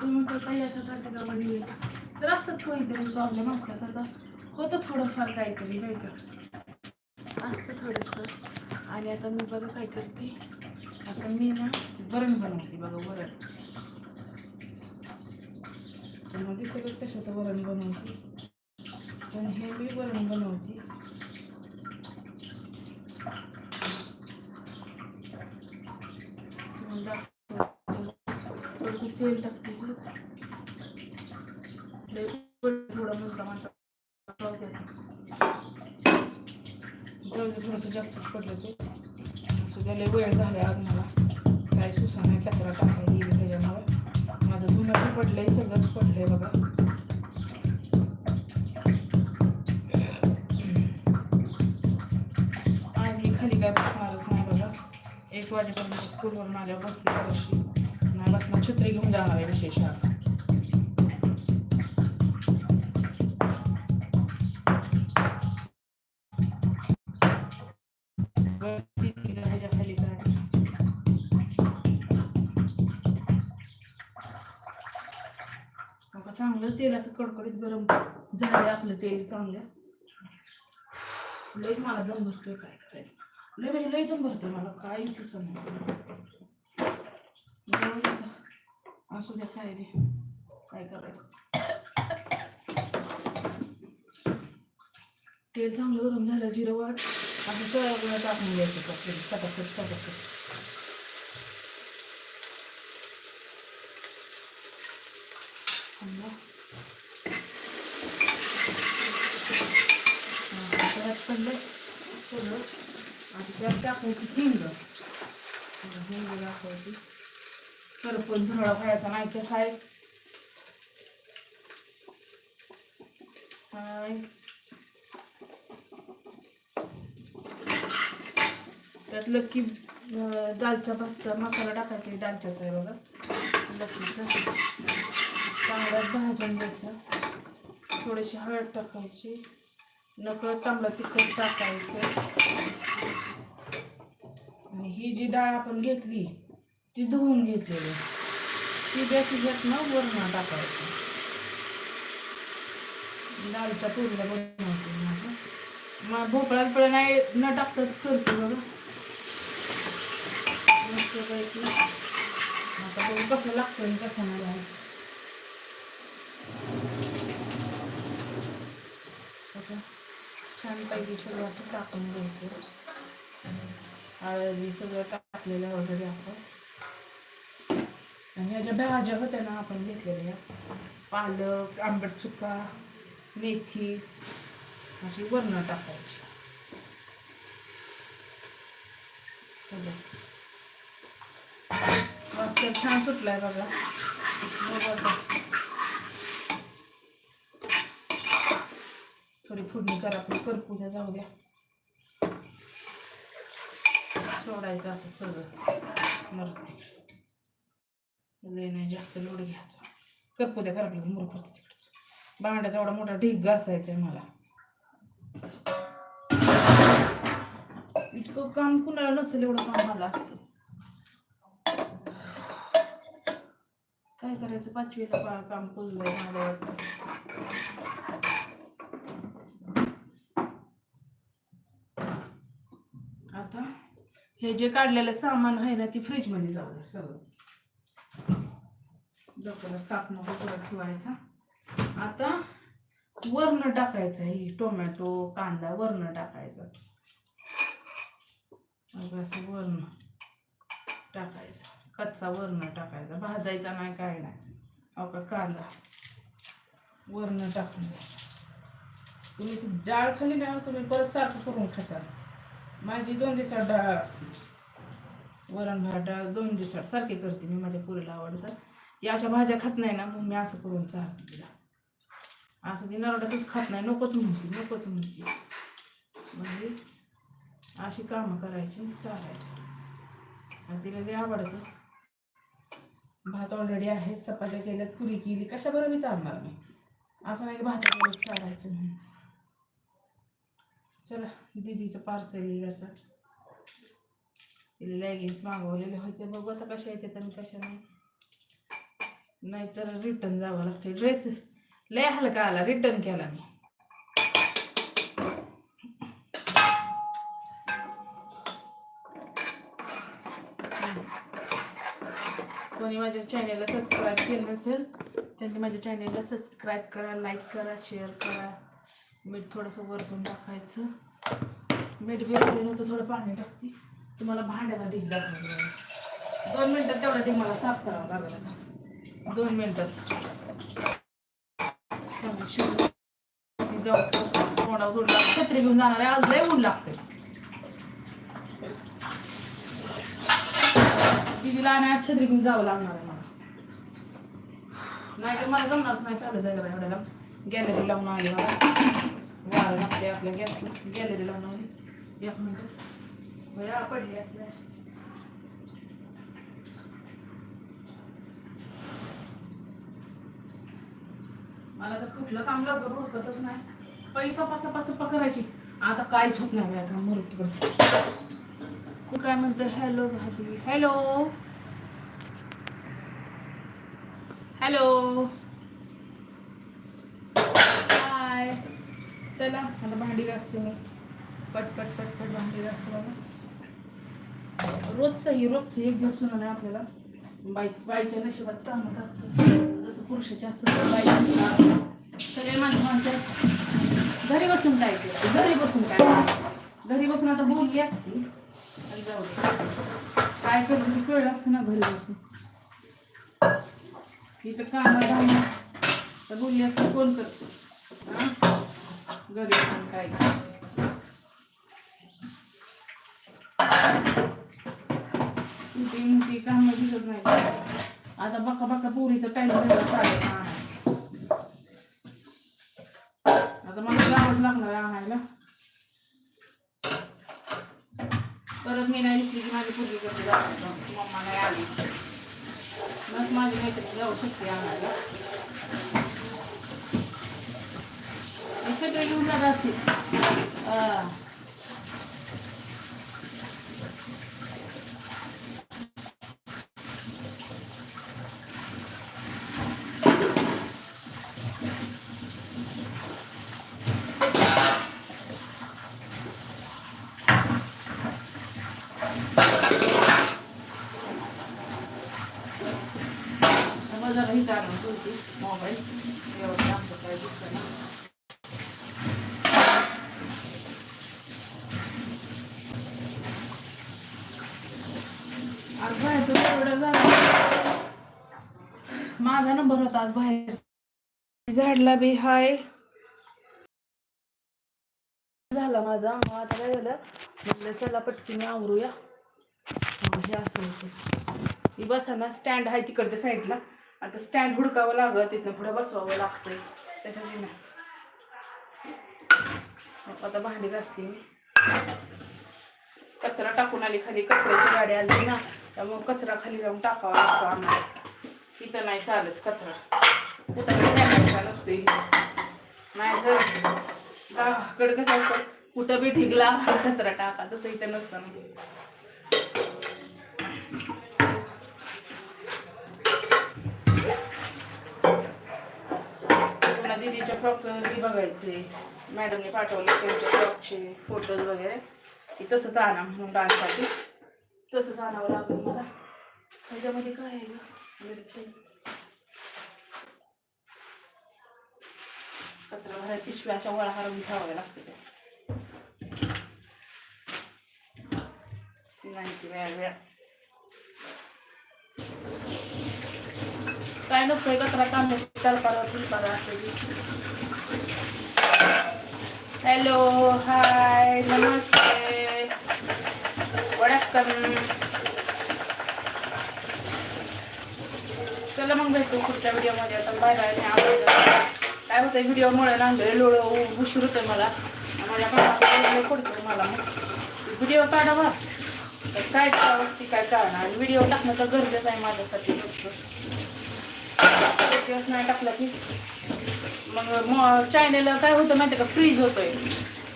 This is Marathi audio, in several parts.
तुम्ही करता अशा नाटकामध्ये तर असतात काहीतरी प्रॉब्लेम असतात आता होतं थोडंफार काहीतरी नाही का? असतं थोडंसं. आणि आता मी बघा काय करते आता मी ना वरण बनवते बघा वरण. तर मग सगळं कशाचं वरण बनवते? पण हे मी वरण बनवते तुम्हाला दाखवते. थोडंसं तेल टाकते लय थोडं मुलगा माणसा थोडंसं जास्तच पडलं ते. सुद्धा लय वेळ झाला आज मला. काय सुसा नाही कचरा टाकायला येईल त्याच्यामुळे. माझं धुणं पण पडलंय सगळंच पडलंय बघा. आज खाली काय बसणारच नाही बघा. एक वाजेपर्यंत स्कूलवर आल्यावर बसते बशी. नाही बसणार छत्री घेऊन जाणार आहे विशेष आज. चांगलं तेल असं कडकडीत गरम झालं आपलं तेल चांगलं. लई मला दम भरतोय काय करायचं. लय म्हणजे लई दम भरतोय मला काय सुचत असू द्या काय रे काय करायचं. तेल चांगलं गरम झालं जिरं वाट असं सगळं टाकून घ्यायचं का तेल चटाचट चटाचट समजा त्यात पडलं सगळं आणि त्यात टाकायची हिंग हिंग टाकायची करपून धुळा खायचा नाही तर खाय हाय. त्यात लक्की अं, दालचा भातचा मसाला टाकायचा दालच्याचा आहे बघा. लक्कीचा चांगला भाजून घ्यायचा. थोडीशी हळद टाकायची. नकळत तांबडा तिखट टाकायचं. आणि ही जी डाळ आपण घेतली ती धुवून घेतलेली. ती त्याच्यात ना वरण टाकायची. डाळच्या पुरीला बनवते माझं. मग भोपळा बिपळा नाही न टाकताच करते बघा. मस्तपैकी आता बघू कसं लागतं कसं नाही लागत. छानपैकी सगळं असं टाकून घ्यायचं. हळदी सगळं टाकलेलं वगैरे आपण. आणि ह्या ज्या भाज्या होत्या ना आपण घेतलेल्या. पालक आंबट चुका मेथी अशी वर्ण टाकायची. मस्त छान सुटलाय बघा. थोडी फोडणी करा पण करपूजा जाऊ द्या. सोडायचं असं सगळं. मरते. लय नाही जास्त लोड घ्यायचा. करपू द्या घराकडे मुर पडते तिकडचं. बांगड्याचा एवढा मोठा ढीग घासायचा आहे मला. इतकं काम कुणाला नसेल एवढं काम मला असतं काय करायचं? पाचवीला काम पुजलंय मला वाटतं. हे जे काढलेलं सामान आहे ना ती फ्रीजमध्ये जाऊ दे सगळं. डोक्याला ताप नको परत ठेवायचा. आता वरण टाकायचं ही टोमॅटो कांदा वरण टाकायचं. असं वरण टाकायचं. कच्चा वरण टाकायचा. भाजायचा नाही काय नाही. अहो का कांदा? वरण टाकून द्या तुम्ही ती डाळ खाली नाही तुम्ही परत सारखं करून खाता माझी दोन दिवसात डाळ वरण भात डाळ दोन दिवसात सारखी करते मी माझ्या पुरीला आवडतं. ती अशा भाज्या खात नाही ना मग मी असं करून चालते तिला. असं ती नरडातच खात नाही नकोच म्हणते नकोच म्हणते. म्हणजे अशी कामं करायची चालायची. आणि तिला ते आवडतं. भात ऑलरेडी आहे चपात्या केल्यात पुरी केली कशा बरं मी चालणार मी असं नाही की भाताकडे चालायचं म्हणून. चला दीदीचं पार्सल आता. तिला लेगिन्स मागवलेले होते. बघू आता कशा येतात आणि कशा नाही. नाहीतर रिटर्न जावं लागते ड्रेस लय हलका आला. रिटर्न केला मी. कोणी माझ्या चॅनेलला सबस्क्राईब केलं नसेल त्यांनी माझ्या चॅनेलला सबस्क्राईब करा लाईक करा शेअर करा. मीठ थोडंसं वरतून टाकायचं. मीठ बी नव्हतं थोडं पाणी टाकते. तुम्हाला भांड्याचा ढीक दाखवणार दोन मिनटात तेवढा ढीक मला साफ करावा लागेल आता. दोन मिनटात शिवून जाऊ तोंडावर छत्री घेऊन जाणार आहे. आज लय ऊन लागते दिदीला आणि आज छत्री घेऊन जावं लागणार आहे मला. नाही तर मला जमणारच नाही. चालू जायला एवढ्याला. गॅलरी लावून आली मला वारं लागते आपल्या गॅस गॅलरी लावून आली. एक मिनिट. पडली मला तर कुठलं काम लवकर उरकतच नाही. पैसा पासा पासा करायची. आता काहीच होत नाही आता मृत्यू तू काय म्हणतो? हॅलो भाभी. हॅलो. हॅलो हाय चला आता भांडी घासते मी. पट पट पट पट भांडी घासते बघा. रोजचं ही रोजचं एक दिवस सुद्धा नाही आपल्याला. बाई बाईच्या नशिबात कामच असतं. जसं पुरुषाचे असतं बाईच्या सगळे माझं घरी बसून काय घरी बसून काय घरी बसून आता बोलली असती. आणि जाऊ काय करते कळलं असतं ना घरी बसून. इथं कामाला तर बोलली असते कोण करतो? घरी पण काय करते? मोठी मोठी कामं दिसत नाही आता बका बका पोरीचा टाइम झाला चालेल. आता मला जावंच लागणार आहे आणायला. परत मी नाही दिसली की माझी पोरगी करते मम्मा नाही आली. मग माझी मैत्रीण जाऊ शकते आणायला. सगळे घेऊन जात असते हा. मग जरा हिथं आणून ठेवते मोबाईल एवढं आमचं काय दिसतं नाही. आज बाहेर एवढं झालं माझा नंबर होता आज बाहेर. झाडला बी हाय. झाला माझा. मग आता काय झालं? म्हटलं चला पटकीने आवरूया. हे असं होतं. ही बसा ना स्टँड आहे तिकडच्या साईडला. आता स्टँड हुडकावं लागत तिथनं पुढे बसवावं लागतंय. त्याच्यासाठी नाही. मग आता भांडी घासते मी. कचरा टाकून आली खाली. कचऱ्याची गाडी आली ना त्यामुळे कचरा खाली जाऊन टाकावा लागतो आम्हाला. इथं नाही चालत कचरा. कुठं नाही टाकायचा नसतो इथं. नाही तर गावाकडे कसं असतं? कुठं बी ढिगला कचरा टाका. तसं इथं नसतं ना. दीदीच्या फ्रॉकचं बी बघायचे. मॅडमने पाठवले त्यांच्या फ्रॉकचे फोटोज वगैरे. की तसंच आणा म्हणून डान्ससाठी तसंच आणावं लागेल मला. त्याच्यामध्ये काय आहे मिरची. कचरा भरायला पिशव्या अशा वळा हरवून ठेवाव्या लागते त्या. नाही काय नसतोय कचरा काम तलपारा हॅलो हाय नमस्ते. वडक्कम. चला मग भेटतो पुढच्या व्हिडिओमध्ये. आता बाय बाय मी आवडलं काय होतं व्हिडिओमुळे ना लोळ उशीर होतं मला. माझ्या कामाला पडतो मला मग. व्हिडिओ काढावा. तर काय करावं ती काय करणार आणि व्हिडिओ टाकणं तर गरजेचं आहे माझ्यासाठी दिवस नाही टाकला की. मग चायनेला काय होतं माहिती का? फ्रीज होतोय.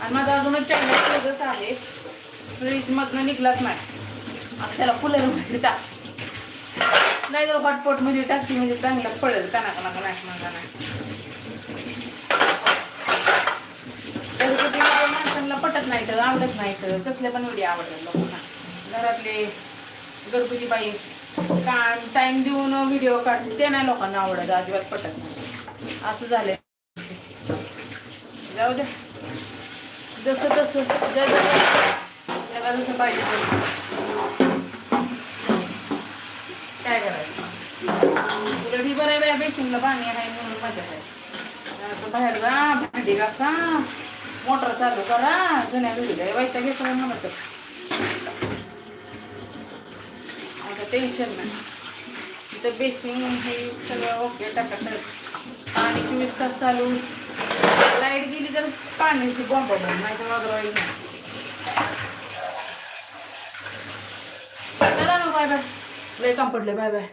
आणि माझा अजूनच चायनेल फ्रीजच आहे. फ्रीजमधनं निघलाच नाही. आणि त्याला फुलं मध्ये टाक. नाही तर हॉटपॉटमध्ये टाकते म्हणजे चांगलं पडेल काना काना काना काना माणसांना पटत नाही तर आवडत नाही तर कसले पण व्हिडिओ आवडतात लोकांना. घरातले घरगुती बाई काम टाइम देऊन व्हिडिओ काढून ते नाही लोकांना आवडत अजिबात पटत नाही. असं झालंय. जाऊ द्या जसं तसं ज्या ज्याला जसं पाहिजे तसं. काय करायचं ही बरं आहे बाया बेसिनला पाणी आहे म्हणून मजा आता बाहेर जा भांडी घासा मोटर चालू करा जुन्या घरी वाईट घेतलं म्हणत. आता टेन्शन नाही. तिथं बेसिंग हे सगळं ओके टाकायचं. पाणी चोवीस तास चालू. लाइट गेली तर पाण्याची बॉम्ब नाही तर वगैरे नाही. चला ना बाय बाय लय पडले बाय बाय